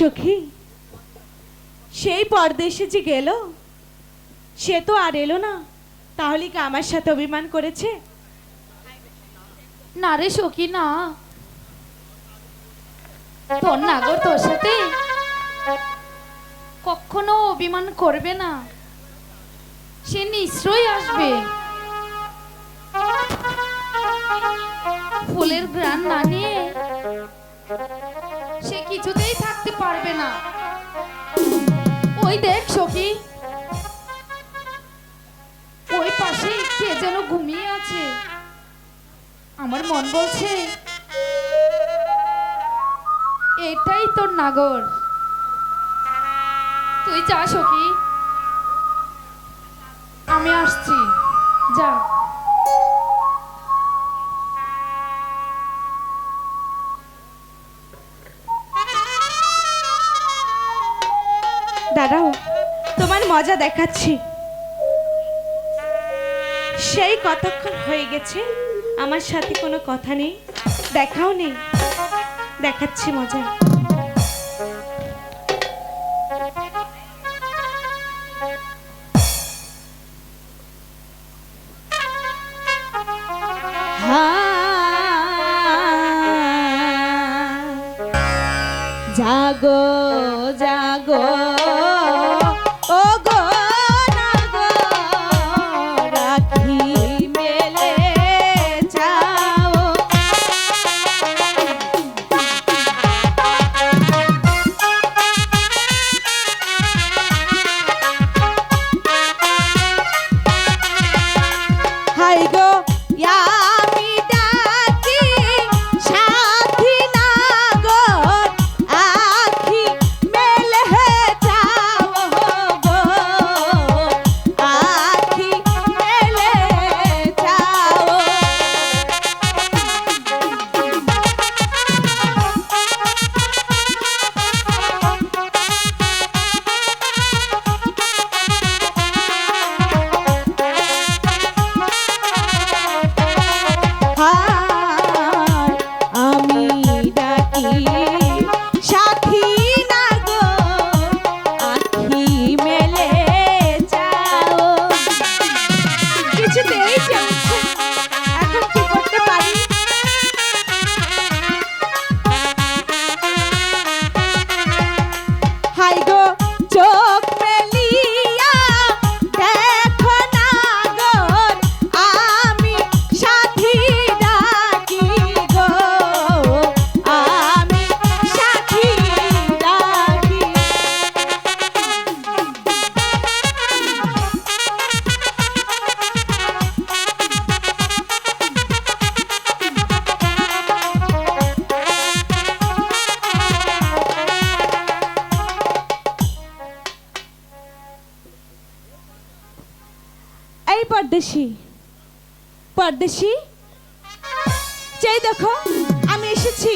সখী, সেই পরদেশে যে গেল, সে তো আর এলো না। তাহলে কি আমার সাথে অভিমান করেছে? না রে সখী, না। তোর নাগর তোর সাথে কখনো অভিমান করবে না। সে নিশ্চয়ই আসবে। ফুলের গ্রান না নিয়ে সে কিছুতেই থাকতে পারবে না। ওই দেখ সখী, ওই পাশে কে যেন ঘুমিয়ে আছে। আমার মন বলছে, এটাই তোর নাগর। তুই যা সখি, আমি আসছি। যা। দাঁড়াও, তোমার মজা দেখাচ্ছি। সেই কতক্ষণ হয়ে গেছে, আমার সাথে কোনো কথা নেই? দেখাও নেই, দেখাচ্ছি মজা। জাগো আমি পরদেশি। পরদেশি? চাই দেখো আমি এসেছি।